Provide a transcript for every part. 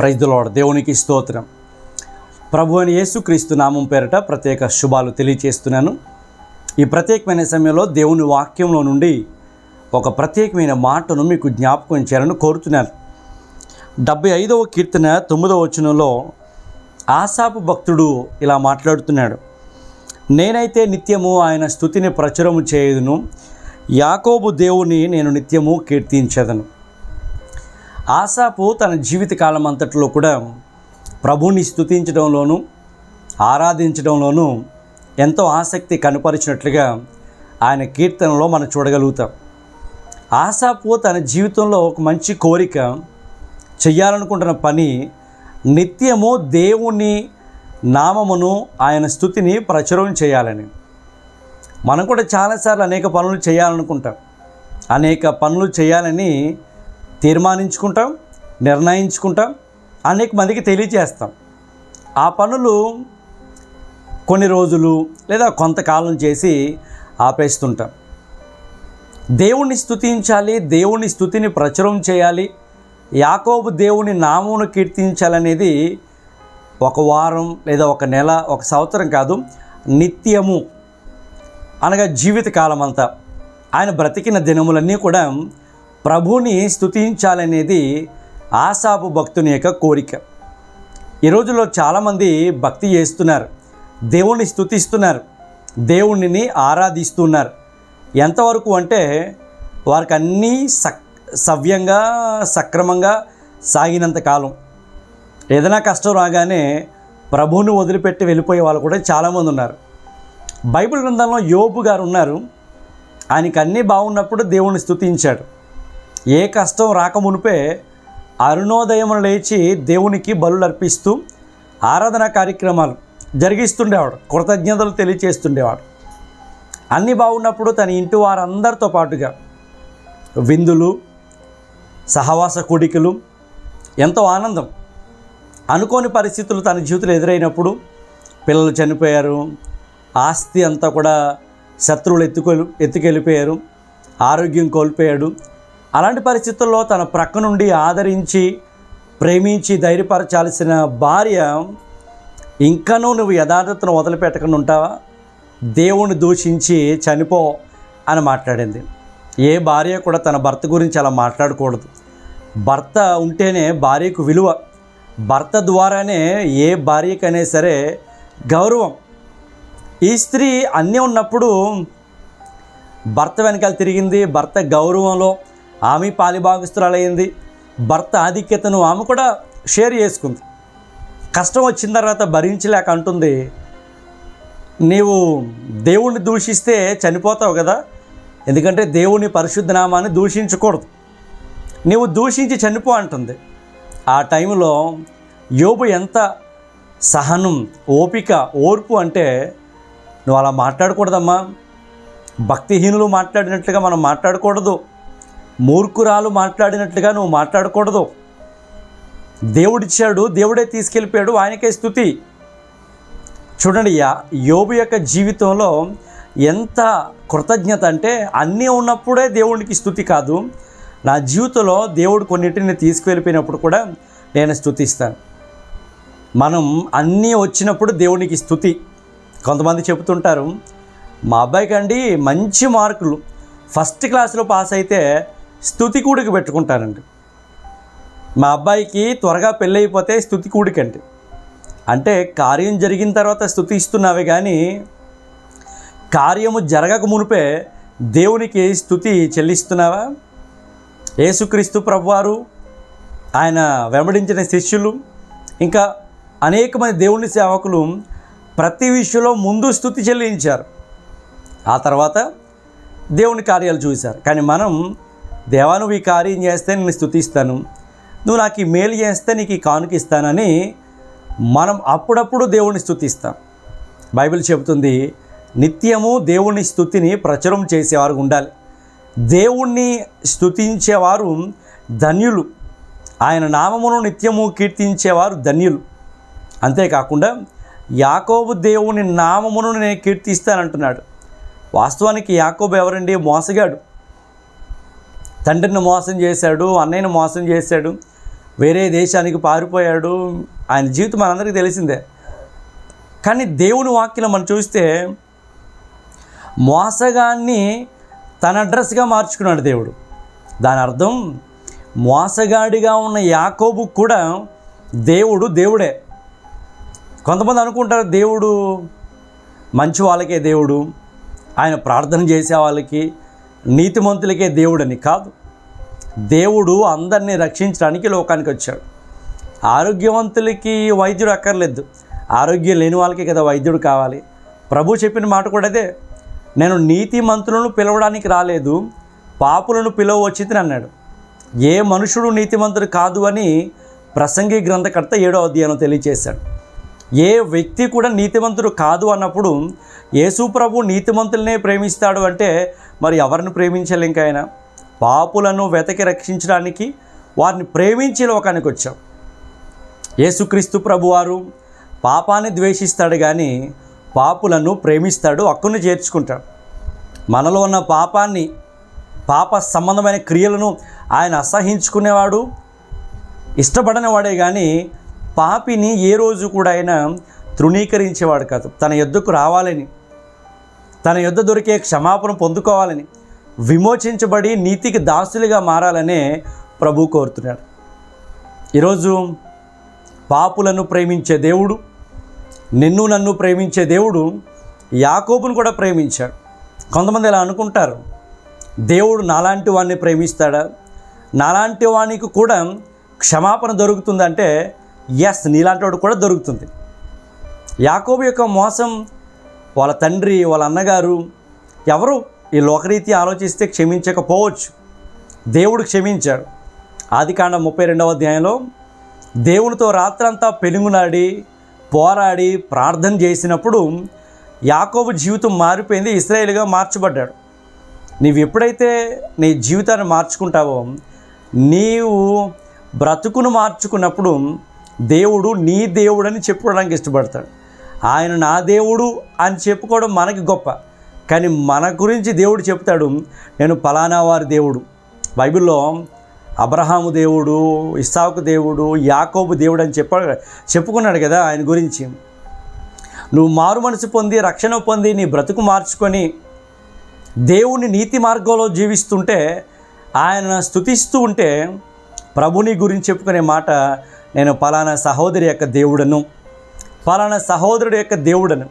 ప్రైజ్దులోడ దేవునికి స్తోత్రం. ప్రభు అని యేసుక్రీస్తు నామం పేరట ప్రత్యేక శుభాలు తెలియచేస్తున్నాను. ఈ ప్రత్యేకమైన సమయంలో దేవుని వాక్యంలో నుండి ఒక ప్రత్యేకమైన మాటను మీకు జ్ఞాపకం చేయాలని కోరుతున్నాను. డెబ్బై ఐదవ కీర్తన తొమ్మిదవ వచనంలో ఆశాపు భక్తుడు ఇలా మాట్లాడుతున్నాడు. నేనైతే నిత్యము ఆయన స్థుతిని ప్రచురము చేయదును యాకోబు దేవుని నేను నిత్యము కీర్తించదను. ఆసాపు తన జీవితకాలం అంతట్లో కూడా ప్రభుని స్థుతించడంలోనూ ఆరాధించడంలోనూ ఎంతో ఆసక్తి కనపరిచినట్లుగా ఆయన కీర్తనలో మనం చూడగలుగుతాం. ఆశాపు తన జీవితంలో ఒక మంచి కోరిక చెయ్యాలనుకుంటున్న పని నిత్యము దేవుని నామమును ఆయన స్థుతిని ప్రచురం చేయాలని. మనం కూడా చాలాసార్లు అనేక పనులు చేయాలనుకుంటాం అనేక పనులు చేయాలని తీర్మానించుకుంటాం నిర్ణయించుకుంటాం అనేక మందికి తెలియజేస్తాం. ఆ పనులు కొన్ని రోజులు లేదా కొంతకాలం చేసి ఆపేస్తుంటాం. దేవుణ్ణి స్థుతించాలి దేవుని స్థుతిని ప్రచురం చేయాలి యాకోబు దేవుని నామమును కీర్తించాలనేది ఒక వారం లేదా ఒక నెల ఒక సంవత్సరం కాదు నిత్యము అనగా జీవితకాలం అంతా ఆయన బ్రతికిన దినములన్నీ కూడా ప్రభుని స్థుతించాలనేది ఆశాపు భక్తుని యొక్క కోరిక. ఈ రోజుల్లో చాలామంది భక్తి చేస్తున్నారు. దేవుణ్ణి స్తుతిస్తున్నారు. దేవుణ్ణిని ఆరాధిస్తున్నారు. ఎంతవరకు అంటే వారికి అన్నీ సక్ సవ్యంగా సక్రమంగా సాగినంత కాలం. ఏదైనా కష్టం రాగానే ప్రభువుని వదిలిపెట్టి వెళ్ళిపోయే వాళ్ళు కూడా చాలామంది ఉన్నారు. బైబిల్ గ్రంథంలో యోబు గారు ఉన్నారు. ఆయనకి అన్నీ బాగున్నప్పుడు దేవుణ్ణి స్థుతించాడు ఏ కష్టం రాకమునిపే అరుణోదయం లేచి దేవునికి బలులు అర్పిస్తూ ఆరాధన కార్యక్రమాలు జరిగిస్తుండేవాడు. కృతజ్ఞతలు తెలియచేస్తుండేవాడు. అన్నీ బాగున్నప్పుడు తన ఇంటి వారందరితో పాటుగా విందులు సహవాస కూడికలు ఎంతో ఆనందం. అనుకోని పరిస్థితులు తన జీవితంలో ఎదురైనప్పుడు పిల్లలు చనిపోయారు. ఆస్తి అంతా కూడా శత్రువులు ఎత్తుకొ ఎత్తుకెళ్ళిపోయారు. ఆరోగ్యం కోల్పోయాడు. అలాంటి పరిస్థితుల్లో తన ప్రక్క నుండి ఆదరించి ప్రేమించి ధైర్యపరచాల్సిన భార్య ఇంకనూ నువ్వు యథార్థతను వదిలిపెట్టకుండా ఉంటావా? దేవుణ్ణి దూషించి చనిపో అని మాట్లాడింది. ఏ భార్య కూడా తన భర్త గురించి అలా మాట్లాడకూడదు. భర్త ఉంటేనే భార్యకు విలువ. భర్త ద్వారానే ఏ భార్యకైనా సరే గౌరవం. ఈ స్త్రీ అన్నీ ఉన్నప్పుడు భర్త వెనకాల తిరిగింది. భర్త గౌరవంలో ఆమె పాలిభాగస్తురాలయ్యింది భర్త ఆధిక్యతను ఆమె కూడా షేర్ చేసుకుంది. కష్టం వచ్చిన తర్వాత భరించలేక అంటుంది నీవు దేవుణ్ణి దూషిస్తే చనిపోతావు కదా. ఎందుకంటే దేవుని పరిశుద్ధ నామాన్ని దూషించకూడదు. నీవు దూషించి చనిపో అంటుంది. ఆ టైంలో యోబు ఎంత సహనం ఓపిక ఓర్పు అంటే నువ్వు అలా మాట్లాడకూడదమ్మా. భక్తిహీనులు మాట్లాడినట్లుగా మనం మాట్లాడకూడదు. మూర్ఖురాలు మాట్లాడినట్లుగా నువ్వు మాట్లాడకూడదు. దేవుడిచ్చాడు దేవుడే తీసుకెళ్ళిపోయాడు ఆయనకే స్థుతి చూడండి యోబు యొక్క జీవితంలో ఎంత కృతజ్ఞత అంటే అన్నీ ఉన్నప్పుడే దేవునికి స్థుతి కాదు. నా జీవితంలో దేవుడు కొన్నిటిని తీసుకువెళ్ళిపోయినప్పుడు కూడా నేను స్థుతిస్తాను మనం అన్నీ వచ్చినప్పుడు దేవునికి స్థుతి కొంతమంది చెబుతుంటారు మా అబ్బాయికి అండి మంచి మార్కులు. ఫస్ట్ క్లాస్లో పాస్ అయితే స్థుతి కూడికి పెట్టుకుంటానండి మా అబ్బాయికి త్వరగా పెళ్ళైపోతే స్థుతి కూడికండి. అంటే కార్యం జరిగిన తర్వాత స్థుతి ఇస్తున్నావే కానీ కార్యము జరగక మునిపే దేవునికి స్థుతి చెల్లిస్తున్నావా? యేసుక్రీస్తు ప్రభువారు ఆయన వెంబడించిన శిష్యులు ఇంకా అనేక మంది దేవుని సేవకులు ప్రతి విషయంలో ముందు స్థుతి చెల్లించారు. ఆ తర్వాత దేవుని కార్యాలు చూశారు. కానీ మనం దేవా నువ్వు ఈ కార్యం చేస్తే నేను స్థుతిస్తాను నువ్వు నాకు ఈ మేలు చేస్తే నీకు ఈ కానుక ఇస్తానని మనం అప్పుడప్పుడు దేవుణ్ణి స్థుతిస్తాం బైబిల్ చెబుతుంది నిత్యము దేవుని స్థుతిని ప్రచురం చేసేవారు ఉండాలి. దేవుణ్ణి స్థుతించేవారు ధన్యులు. ఆయన నామమును నిత్యము కీర్తించేవారు ధన్యులు. అంతేకాకుండా యాకోబు దేవుని నామమును నేను కీర్తిస్తానంటున్నాడు. వాస్తవానికి యాకోబు ఎవరండి? మోసగాడు. తండ్రిని మోసం చేశాడు అన్నయ్యని మోసం చేశాడు వేరే దేశానికి పారిపోయాడు. ఆయన జీవితం మనందరికీ తెలిసిందే. కానీ దేవుని వాక్యం మనం చూస్తే మోసగాన్ని తన అడ్రస్గా మార్చుకున్నాడు దేవుడు. దాని అర్థం మోసగాడిగా ఉన్న యాకోబు కూడా దేవుడు దేవుడే. కొంతమంది అనుకుంటారు దేవుడు మంచి వాళ్ళకే దేవుడు. ఆయన ప్రార్థన చేసే వాళ్ళకి నీతిమంతులకే దేవుడని కాదు. దేవుడు అందరినీ రక్షించడానికి లోకానికి వచ్చాడు. ఆరోగ్యవంతులకి వైద్యుడు అక్కర్లేదు. ఆరోగ్యం లేని వాళ్ళకి కదా వైద్యుడు కావాలి. ప్రభు చెప్పిన మాట కూడా అదే. నేను నీతిమంతులను పిలవడానికి రాలేదు. పాపులను పిలవచ్చింది అన్నాడు. ఏ మనుషుడు నీతిమంతుడు కాదు అని ప్రసంగి గ్రంథకర్త ఏడో అధ్యాయం తెలియచేశాడు. ఏ వ్యక్తి కూడా నీతిమంతుడు కాదు అన్నప్పుడు యేసుప్రభు నీతిమంతులనే ప్రేమిస్తాడు అంటే మరి ఎవరిని ప్రేమించాలి ఆయన? పాపులను వెతకి రక్షించడానికి వారిని ప్రేమించి లోకానికి వచ్చాం. యేసుక్రీస్తు ప్రభువారు పాపాన్ని ద్వేషిస్తాడు కానీ పాపులను ప్రేమిస్తాడు హక్కును చేర్చుకుంటాడు. మనలో ఉన్న పాపాన్ని పాప సంబంధమైన క్రియలను ఆయన అసహించుకునేవాడు ఇష్టపడని వాడే కానీ పాపిని ఏ రోజు కూడా ఆయన తృణీకరించేవాడు కాదు. తన యొద్దకు రావాలని తన యొద్ద దొరికే క్షమాపణ పొందుకోవాలని విమోచించబడి నీతికి దాసులుగా మారాలనే ప్రభు కోరుతున్నాడు. ఈరోజు పాపులను ప్రేమించే దేవుడు నిన్ను నన్ను ప్రేమించే దేవుడు యాకోబును కూడా ప్రేమించాడు. కొంతమంది ఇలా అనుకుంటారు? దేవుడు నాలాంటి వాడిని ప్రేమిస్తాడా? నాలాంటి వానికి కూడా క్షమాపణ దొరుకుతుందంటే ఎస్ నీలాంటి వాడు కూడా దొరుకుతుంది. యాకోబు యొక్క మోసం వాళ్ళ తండ్రి వాళ్ళ అన్నగారు ఎవరు? ఈ లోకరీతి ఆలోచిస్తే క్షమించకపోవచ్చు. దేవుడు క్షమించాడు. ఆదికాండం ముప్పై రెండవ అధ్యాయంలో దేవునితో రాత్రంతా పెనుగునాడి పోరాడి ప్రార్థన చేసినప్పుడు యాకోబు జీవితం మారిపోయింది ఇస్రాయేల్గా మార్చబడ్డాడు. నీవు ఎప్పుడైతే నీ జీవితాన్ని మార్చుకుంటావో నీవు బ్రతుకును మార్చుకున్నప్పుడు దేవుడు నీ దేవుడని చెప్పుకోవడానికి ఇష్టపడతాడు. ఆయన నా దేవుడు అని చెప్పుకోవడం మనకి గొప్ప. కానీ మన గురించి దేవుడు చెప్తాడు నేను ఫలానా వారి దేవుడు. బైబిల్లో అబ్రహాము దేవుడు ఇస్సాకు దేవుడు యాకోబు దేవుడు అని చెప్ప చెప్పుకున్నాడు కదా ఆయన గురించి. నువ్వు మారు మనసు పొంది రక్షణ పొంది నీ బ్రతుకు మార్చుకొని దేవుని నీతి మార్గంలో జీవిస్తుంటే ఆయన స్తుతిస్తూ ఉంటే ప్రభుని గురించి చెప్పుకునే మాట నేను పలానా సహోదరి యొక్క దేవుడను పలానా సహోదరుడు యొక్క దేవుడను.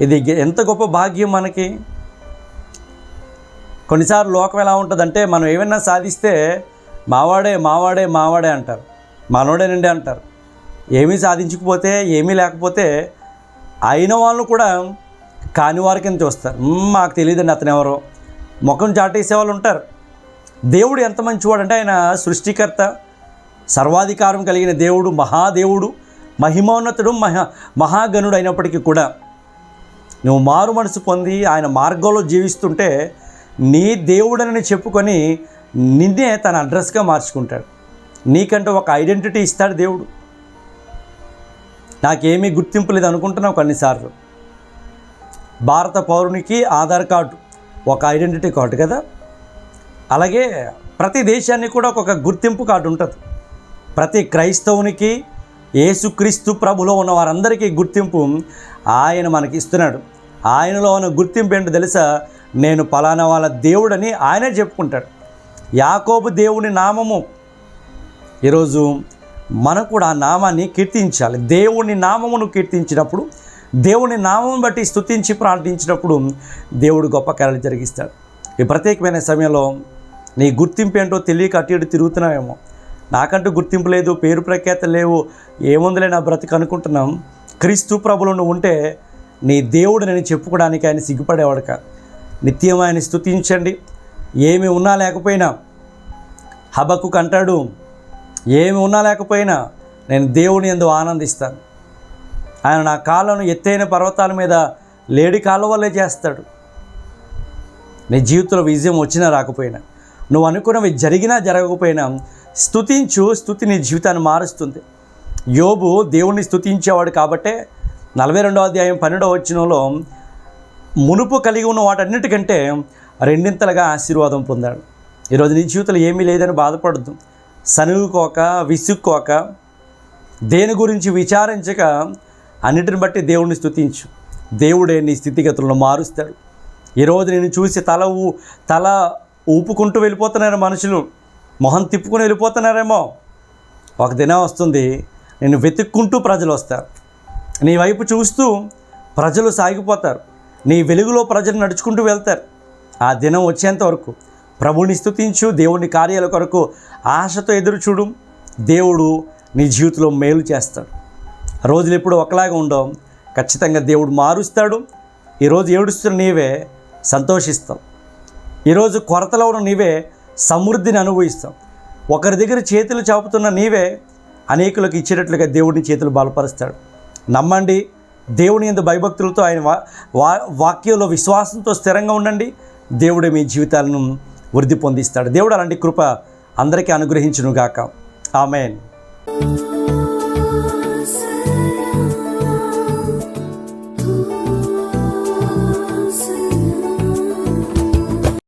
ఇది ఎంత గొప్ప భాగ్యం మనకి. కొన్నిసార్లు లోకం ఎలా ఉంటుందంటే మనం ఏమైనా సాధిస్తే మావాడే మావాడే మావాడే అంటారు. మనోడేనండి అంటారు. ఏమీ సాధించకపోతే ఏమీ లేకపోతే అయిన వాళ్ళు కూడా కాని వారి కింద చూస్తారు. మాకు తెలియదండి అతను ఎవరో. ముఖం చాటేసే వాళ్ళు ఉంటారు. దేవుడు ఎంత మంచివాడంటే ఆయన సృష్టికర్త సర్వాధికారం కలిగిన దేవుడు మహాదేవుడు మహిమోన్నతుడు మహా మహాగణుడు అయినప్పటికీ కూడా నువ్వు మారు మనసు పొంది ఆయన మార్గంలో జీవిస్తుంటే నీ దేవుడని చెప్పుకొని నిన్నే తన అడ్రస్గా మార్చుకుంటాడు. నీకంటే ఒక ఐడెంటిటీ ఇస్తాడు దేవుడు. నాకేమీ గుర్తింపు లేదు అనుకుంటున్నావు కొన్నిసార్లు. భారత పౌరునికి ఆధార్ కార్డు ఒక ఐడెంటిటీ కార్డు కదా? అలాగే ప్రతి దేశానికి కూడా ఒక గుర్తింపు కార్డు ఉంటుంది. ప్రతి క్రైస్తవునికి యేసుక్రీస్తు ప్రభులో ఉన్న వారందరికీ గుర్తింపు ఆయన మనకి ఇస్తున్నాడు ఆయనలో ఉన్న గుర్తింపు ఏంటో తెలుసా? నేను పలానా వాళ్ళ దేవుడని ఆయనే చెప్పుకుంటాడు. యాకోబు దేవుని నామము. ఈరోజు మనం కూడా ఆ నామాన్ని కీర్తించాలి. దేవుని నామమును కీర్తించినప్పుడు దేవుని నామం బట్టి స్తుతించి ప్రార్థించినప్పుడు దేవుడు గొప్ప కార్యాలు జరిగిస్తాడు. ఈ ప్రత్యేకమైన సమయంలో నీ గుర్తింపు ఏంటో తెలియక అటు ఇటు తిరుగుతున్నావేమో. నాకంటూ గుర్తింపు లేదు పేరు ప్రఖ్యాత లేవు ఏముందిలే నా బ్రతికి అనుకుంటున్నాం. క్రీస్తు ప్రభులు నువ్వు ఉంటే నీ దేవుడు నేను చెప్పుకోవడానికి ఆయన సిగ్గుపడేవాడు కాదు నిత్యం ఆయన స్తుతించండి. ఏమి ఉన్నా లేకపోయినా హబక్కు కంటాడు ఏమి ఉన్నా లేకపోయినా నేను దేవుని ఎందు ఆనందిస్తాను. ఆయన నా కాళ్ళను ఎత్తైన పర్వతాల మీద లేడి కాళ్ళ వల్లే చేస్తాడు. నీ జీవితంలో విజయం వచ్చినా రాకపోయినా. నువ్వు అనుకున్నవి జరిగినా జరగకపోయినా స్థుతించు స్థుతి నీ జీవితాన్ని మారుస్తుంది. యోబు దేవుణ్ణి స్తుతించేవాడు కాబట్టే నలభై రెండవ అధ్యాయం పన్నెండవ వచ్చినలో మునుపు కలిగి ఉన్న వాటన్నిటికంటే రెండింతలుగా ఆశీర్వాదం పొందాడు. ఈరోజు నీ జీవితంలో ఏమీ లేదని బాధపడద్దు. సనుగుకోక విసుక్కోక దేని గురించి విచారించక అన్నిటిని బట్టి దేవుణ్ణి స్థుతించు దేవుడే నీ స్థితిగతులను మారుస్తాడు. ఈరోజు నేను చూసి తల తల ఊపుకుంటూ వెళ్ళిపోతున్నారు మనుషులు. మొహం తిప్పుకుని వెళ్ళిపోతున్నారేమో. ఒక దినం వస్తుంది నేను వెతుక్కుంటూ ప్రజలు వస్తారు. నీ వైపు చూస్తూ ప్రజలు సాగిపోతారు. నీ వెలుగులో ప్రజలు నడుచుకుంటూ వెళ్తారు. ఆ దినం వచ్చేంత వరకు ప్రభుని స్థుతించు దేవుని కార్యాల కొరకు ఆశతో ఎదురు చూడు. దేవుడు నీ జీవితంలో మేలు చేస్తాడు. రోజులు ఎప్పుడు ఒకలాగా ఉండవు. ఖచ్చితంగా దేవుడు మారుస్తాడు. ఈరోజు ఏడుస్తున్న నీవే సంతోషిస్తావు. ఈరోజు కొరతలో ఉన్న నీవే సమృద్ధిని అనుభవిస్తాం ఒకరి దగ్గర చేతులు చాపుతున్న నీవే అనేకులకు ఇచ్చేటట్లుగా దేవుడిని చేతులు బలపరుస్తాడు. నమ్మండి దేవుని ఎందు భయభక్తులతో ఆయన వా వా వాక్యంలో విశ్వాసంతో స్థిరంగా ఉండండి. దేవుడు మీ జీవితాలను వృద్ధి పొందిస్తాడు. దేవుడు అలాంటి కృప అందరికీ అనుగ్రహించునుగాక. ఆమెన్.